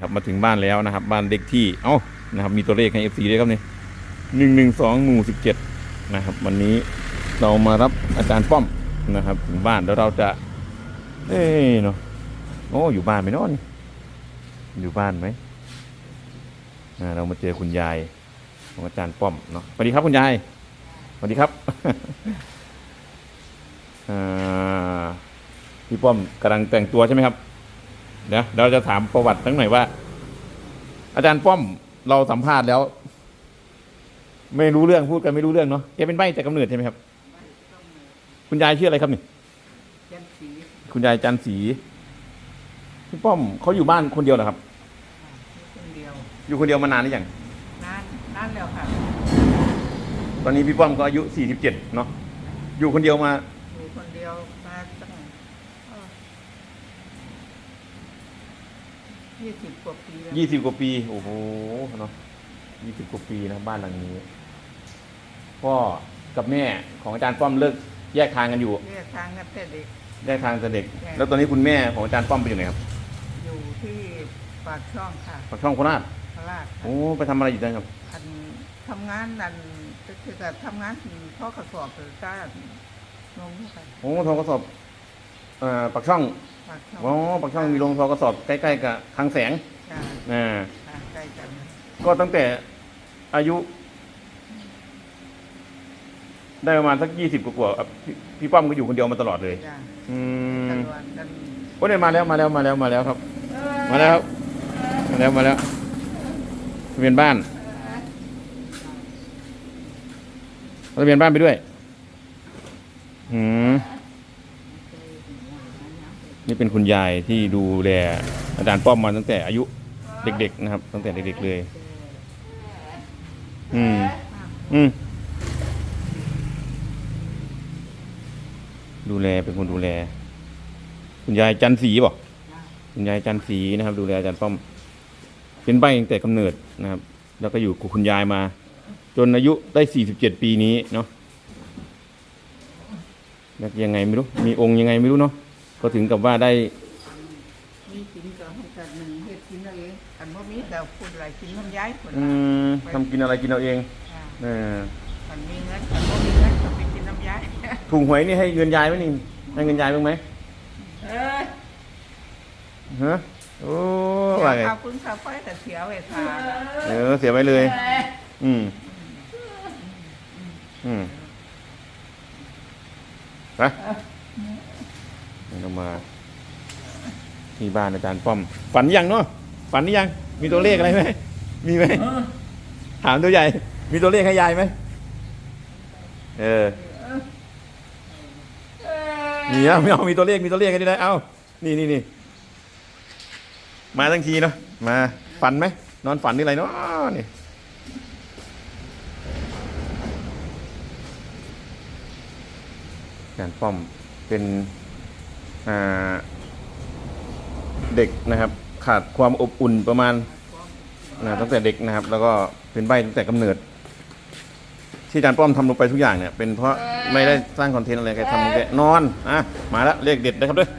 ครับมาถึงบ้านแล้วนะครับ บ้านเด็กที่เอ้านะครับ มีตัวเลขให้ FC ด้วยครับนี่หนึ่งหนึ่งสองหมู่สิบเจ็ดนะครับ วันนี้เรามารับอาจารย์ป้อมนะครับ ถึงบ้านแล้วเราจะ เอ้เนาะโอ้อยู่บ้านไหมเนาะนี่อยู่บ้านไหมเรามาเจอคุณยายของอาจารย์ป้อมเนาะสวัสดีครับคุณยายสวัสดีครับอ่าพี่ป้อมกำลังแต่งตัวใช่ไหมครับ เดี๋ยวเราจะถามประวัติทั้งหน่อยว่า อาจารย์ป้อมเราสัมภาษณ์แล้ว ไม่รู้เรื่องพูดกันไม่รู้เรื่องเนาะแกเป็นใบแต่กำเนิดใช่ไหมครับ คุณยายชื่ออะไรครับนี่ยันสีคุณยายจันสีพี่ป้อมเขาอยู่บ้านคนเดียวเหรอครับคนเดียว อยู่คนเดียวมานานหรือยังนานนานแล้วค่ะตอนนี้พี่ป้อมก็อายุสี่สิบเจ็ดเนาะอยู่คนเดียวมาอยู่คนเดียวมาตั้ง ยี่สิบกว่าปีแล้วยี่สิบกว่าปี โอ้โหเนาะยี่สิบกว่าปีนะบ้านหลังนี้ พ่อกับแม่ของอาจารย์ป้อมเลิกแยกทางกันอยู่เรียกทางกันแต่เด็ก แยกทางแต่เด็กใช่แล้วตอนนี้คุณแม่ของอาจารย์ป้อมไปอยู่ไหนครับ อยู่ที่ปากช่องค่ะปากช่องโคราชพระราชโอ้ไปทำอะไรอยู่นั่นครับอันทำงานนั่นก็คือกับทำงานพ่อกระสอบหรือจ้าลงค่ะโอ้ทอกระสอบเอ่อปากช่อง ปากช่องอ๋อปากช่องมีโรงทอกระสอบใกล้ๆกับคลังแสงจ้าอ่าจ้าใกล้กันก็ตั้งแต่อายุ ได้ประมาณสักยี่สิบกว่าๆอะพี่พี่ป้อมก็อยู่คนเดียวมาตลอดเลย จ้าอืตมลอดกันโอ้เนี่ยมาแล้วมาแล้วมาแล้วมาแล้วครับ มาแล้วครับมาแล้วมาแล้วทะเบียนบ้านเอาทะเบียนบ้านไปด้วยหืม นี่เป็นคุณยายที่ดูแลอาจารย์ป้อมมาตั้งแต่อายุเด็ก ๆ นะครับ ตั้งแต่เด็กๆเลย อืม อืม ดูแลเป็นคนดูแล คุณยายจันสีบอกคุณยายจันสีนะครับ ดูแลอาจารย์ป้อม เป็นใบตั้งแต่กำเนิดนะครับ แล้วก็อยู่กับคุณยายมา จนอายุได้สี่สิบเจ็ดปีนี้เนาะยังไงไม่รู้ มีองค์ยังไงไม่รู้เนาะ ก็ถึงกับว่าได้มีกินกับให้กันหนึ่งเฮ็ดกินเอาเองอันว่ามีแต่พูดอะไรกินน้ำย้ายคนอืมทำกินอะไรกินเอาเองอ่าเออมันมีเงินอันว่ามีเงินก็ไปกินน้ำย้ายถูกหวยนี่ให้เงินยายไหมนี่ให้เงินยายบ้างไหมเออฮะโอ้เดี๋ว่ายวไงเอาคุณข้าวไฟแต่เสียเวทาเออเสียไปเลย อืม อืมไป เรามา ที่บ้านอาจารย์ป้อม ฝันยังเนาะฝันหรือยัง มีตัวเลขอะไรไหมมีไหมถามตัวใหญ่ มีตัวเลขให้ยายไหมเออมีอะไม่เอามีตัวเลขมีตัวเลขให้ได้เอานี่นี่นี่มาทั้งทีเนาะมาฝันไหมนอนฝันนี่อะไรเนาะนี่อาจารย์ป้อมเป็นอ่า เด็กนะครับขาดความอบอุ่นประมาณนะตั้งแต่เด็กนะครับ แล้วก็เป็นใบตั้งแต่กำเนิด ที่อาจารย์ป้อมทำลงไปทุกอย่างเนี่ย เป็นเพราะไม่ได้สร้างคอนเทนต์อะไรใครทำแค่นอนอะมาแล้วเลขเด็ดนะครับด้วย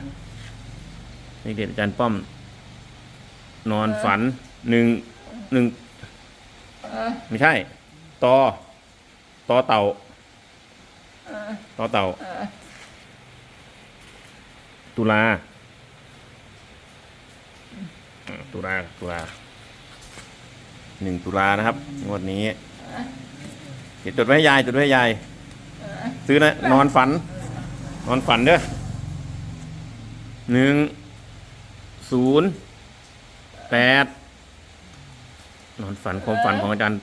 เลขเด็ดอาจารย์ป้อม นอนฝันหนึ่งหนึ่งไม่ใช่ตอตอเต่าตอเต่า ตุลาตุลาตุลาหนึ่งตุลานะครับ งวดนี้เดี๋ยวจดไว้ให้ยายจดไว้ให้ยายซื้อนะนอนฝัน นอนฝันเด้อหนึ่งศูนย์แปดนอนฝันความฝันของอาจารย์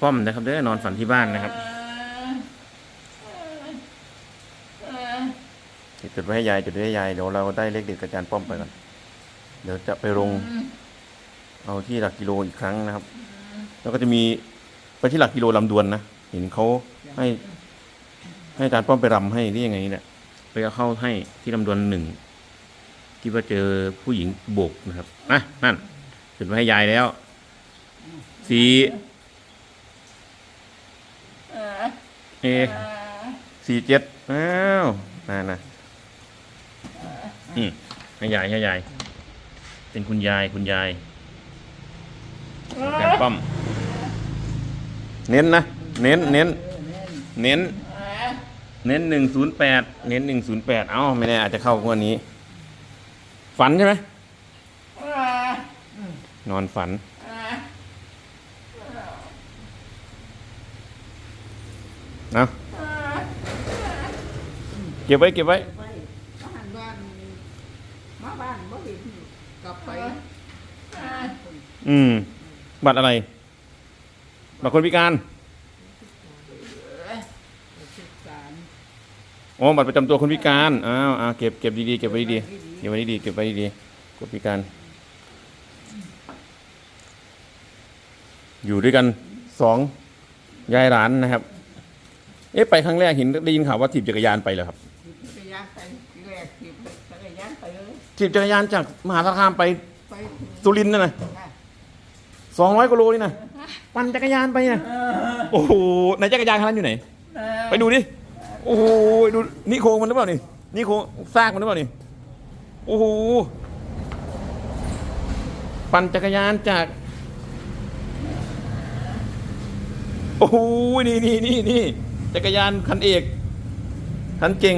ป้อมนะครับเด้อนอนฝันที่บ้านนะครับ จดไว้ให้ยายจดไว้ให้ยายเดี๋ยวเราได้เลขเด็ดกับอาจารย์ป้อมไปก่อนเดี๋ยวจะไปลง เอาที่หลักกิโลอีกครั้งนะครับ แล้วก็จะมีไปที่หลักกิโลลำดวนนะเห็นเขาให้ ให้อาจารย์ป้อมไปรำให้ที่ยังไงนี่แหละไปเอาเข้าให้ที่ลำดวนหนึ่งที่ว่าเจอผู้หญิงโบกนะครับนะนั่นจดไว้ให้ยายแล้วสี่เอสี่เจ็ดอ้าวนั่นนะ อืมให้ยายให้ยาย เป็นคุณยายคุณยายอาจารย์ป้อม เน้นนะ เน้นเน้นเออแม่นเน้น เน้นหนึ่งศูนย์แปด เน้นหนึ่งศูนย์แปด เอ้า ไม่แน่อาจจะเข้างวดนี้ ฝันใช่ไหม นอนฝัน นะ เก็บไว้ เก็บไว้ ไปมาหันบ้านมาบ้านบ่เห็นกลับไป อืม บัตรอะไร บัตรคนพิการอ๋อบัตรประจำตัวคนพิการอ้าวอ้าวเก็บเก็บดีๆเก็บไว้ดีๆเก็บไว้ดีๆเก็บไว้ดีๆคนพิการ อยู่ด้วยกันสองยายหลานนะครับ เอ๊ะไปครั้งแรกเห็นได้ยินข่าวว่าถีบจักรยานไปเหรอครับ ถีบจักรยานจากมหาสารคามไปไปสุรินทร์นั่นนะค่ะสองร้อยกิโลนี่นะปั่นจักรยานไปนะโอ้โหไหนจักรยานคันนั้นอยู่ไหน ไปดูดิ โอ้โหดูนี่โครงมันหรือเปล่านี่นี่โครงซากมันหรือเปล่านี่โอ้โหปั่นจักรยานจาก โอ้โหนี่นี่นี่นี่จักรยานคันเอกคันเก่ง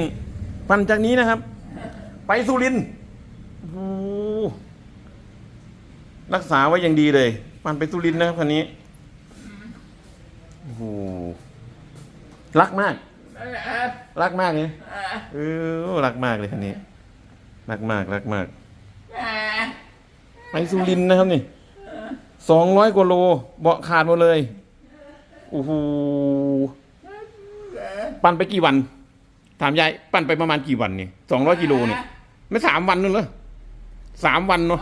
ปั่นจากนี้นะครับ ไปสุรินทร์โอ้โห รักษาไว้อย่างดีเลยปั่นไปสุรินทร์นะครับคันนี้โอ้โหรักมาก รักมากเลยเออรักมากเลยคันนี้ รักมากรักมาก ไปสุรินทร์นะครับนี่สองร้อยกว่าโล เบาะขาดหมดเลยโอ้โหปั่นไปกี่วัน ถามยาย ปั่นไปประมาณกี่วันนี่สองร้อยกิโลเนี่ยไม่สามวันนึงเหรอ สามวันเนาะ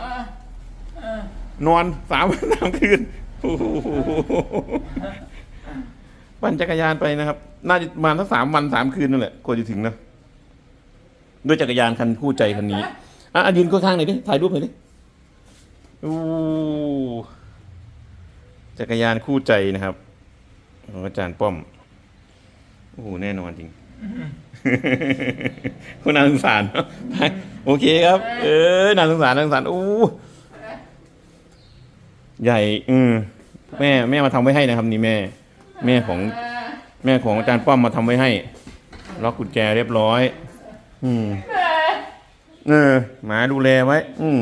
นอนสามวันสามคืนโอ้โหปั่นจักรยานไปนะครับ น่าจะประมาณสักสามวันสามคืนนั่นแหละกว่าจะถึงนะด้วยจักรยานคันคู่ใจคันนี้อะอะยืนข้างๆหน่อยดิถ่ายรูปหน่อยดิโอ้จักรยานคู่ใจนะครับของอาจารย์ป้อมโอ้โหแน่นอนจริงคุณน่าสงสารเนอะไป โอเคครับ เออน่าสงสารน่าสงสารโอ้ใหญ่อืมแม่แม่มาทำไว้ให้นะครับ นี่แม่ แม่ของ แม่ของอาจารย์ป้อมมาทำไว้ให้ล็อกกุญแจเรียบร้อย อืมเออหมาดูแลไว้ อืม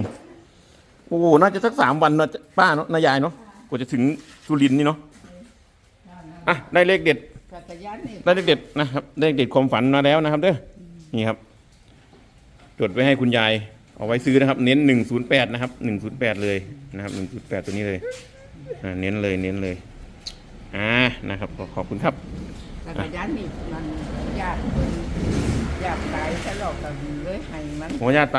โอ้โหน่าจะสักสามวันเนอะป้าเนาะนายายเนาะกว่าจะถึงสุรินทร์นี่เนาะอะได้เลขเด็ดจักรยานนี่ได้เลขเด็ดนะครับได้เลขเด็ดความฝันมาแล้วนะครับ เด้อนี่ครับ จดไว้ให้คุณยาย เอาไว้ซื้อนะครับ เน้นหนึ่งศูนย์แปดนะครับหนึ่งศูนย์แปดเลยนะครับหนึ่งศูนย์แปดตัวนี้เลยอ่าเน้นเลยเน้นเลยอ่านะครับขอขอบคุณครับจักรยานนี่มันยากเพิ่นยากตายตลอดกันเลยให้มันผมญาติตาย